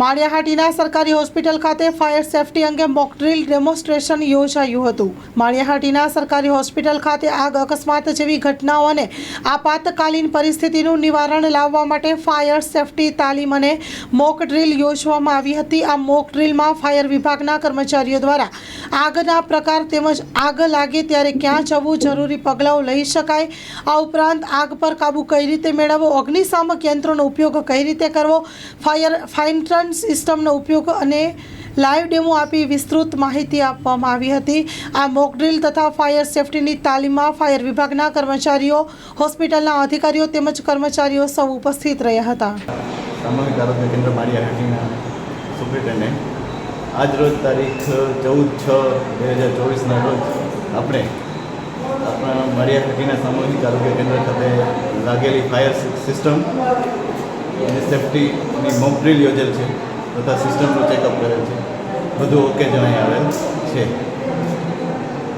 માળિયાહાટીના સરકારી હોસ્પિટલ ખાતે fire safety અંગે મોકડ્રીલ ડેમોન્સ્ટ્રેશન યોજાયું હતું. માળિયાહાટીના સરકારી હોસ્પિટલ ખાતે આગ અકસ્માત જેવી ઘટનાઓ અને આપાતકાલીન પરિસ્થિતિનું નિવારણ લાવવા માટે ફાયર સેફટી તાલીમ અને મોક ડ્રીલ યોજવામાં આવી હતી. આ મોક ડ્રીલમાં ફાયર વિભાગના કર્મચારીઓ દ્વારા આગના પ્રકાર તેમજ આગ લાગે ત્યારે ક્યાં જવું જરૂરી પગલાઓ લઈ શકાય, આ ઉપરાંત આગ પર કાબૂ કઈ રીતે મેળવવો, અગ્નિશામક યંત્રોનો ઉપયોગ કઈ રીતે કરવો, ફાયર ફાઇન્ટ્રન સિસ્ટમનો ઉપયોગ અને લાઈવ ડેમો આપી વિસ્તૃત માહિતી આપવામાં આવી હતી. આ મોકડ્રીલ તથા ફાયર સેફટીની તાલીમમાં ફાયર વિભાગના કર્મચારીઓ, હોસ્પિટલના અધિકારીઓ તેમજ કર્મચારીઓ સૌ ઉપસ્થિત રહ્યા હતા. સામૂહિક આરોગ્ય તારીખ ચૌદ છ બે હજાર ચોવીસના રોજ આપણે આપણા માળિયાહાટીના સામૂહિક આરોગ્ય કેન્દ્ર ખાતે લાગેલી ફાયર સિસ્ટમ અને સેફટીની મોક યોજેલ છે તથા સિસ્ટમનું ચેકઅપ કરેલ છે. બધું ઓકે જણાઈ આવેલ છે.